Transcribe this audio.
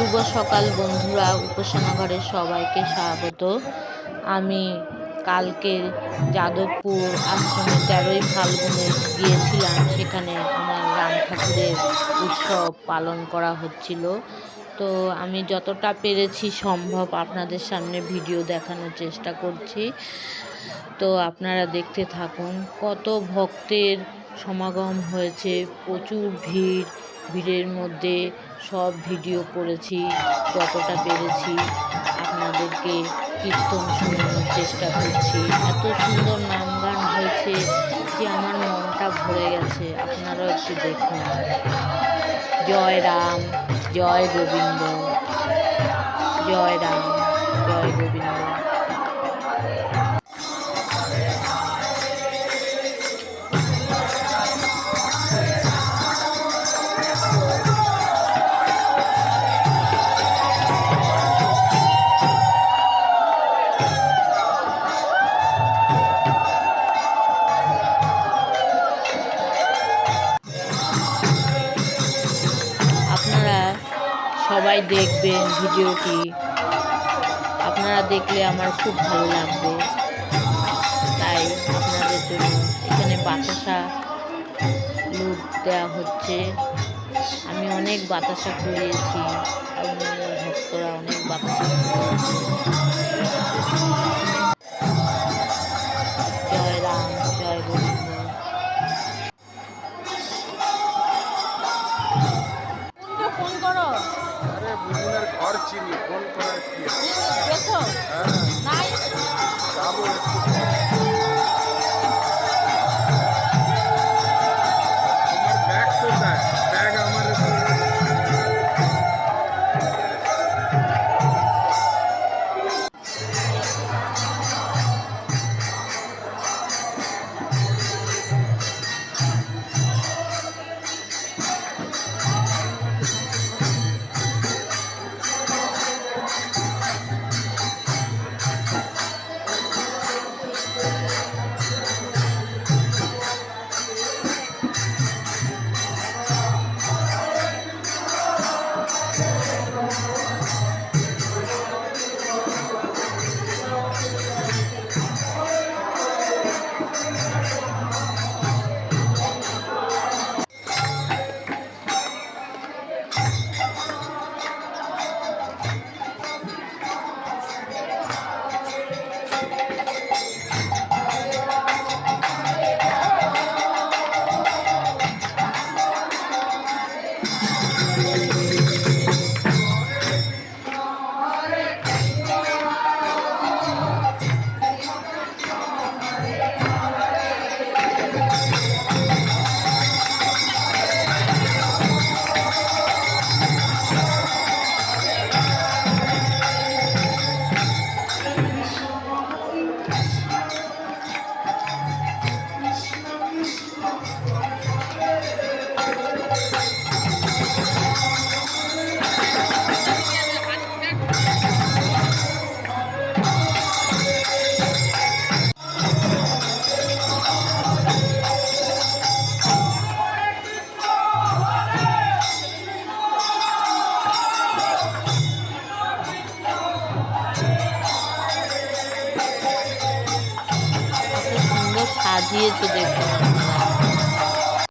শুভ সকাল বন্ধুরা উপাসনা ঘরের সবাইকে স্বাগত। আমি কালকে যাদবপুর আশ্রমে তেরোই ফাল্গুনে গিয়েছিলাম, সেখানে আমার রাম ঠাকুরের উৎসব পালন করা হচ্ছিল। তো আমি যতটা পেরেছি সম্ভব আপনাদের সামনে ভিডিও দেখানোর চেষ্টা করছি। তো আপনারা দেখতে থাকুন, কত ভক্তের সমাগম হয়েছে, প্রচুর ভিড় ভিড়ের মধ্যে সব ভিডিও করেছি, যতটা পেরেছি। আপনাদেরকে কীর্তন শোনানোর চেষ্টা করছি। এত সুন্দর নাম গান হয়েছে যে আমার মনটা ভরে গেছে। আপনারাও একটু দেখুন। জয় রাম, জয় গোবিন্দ, জয় রাম, জয় গোবিন্দ। সবাই দেখবেন ভিডিওটি। আপনারা দেখলে আমার খুব ভালো লাগবে। তাই আপনাদের জন্য এখানে বাতাসা লুট দেওয়া হচ্ছে। আমি অনেক বাতাসা কুড়িয়েছি। অন্যান্য ভক্তরা অনেক বাতাসা কুড়িয়েছে জয় আরে বুঝুনের ঘর চিনি ফোন করার কি? দেখো হ্যাঁ সাজিয়েছে দেখুন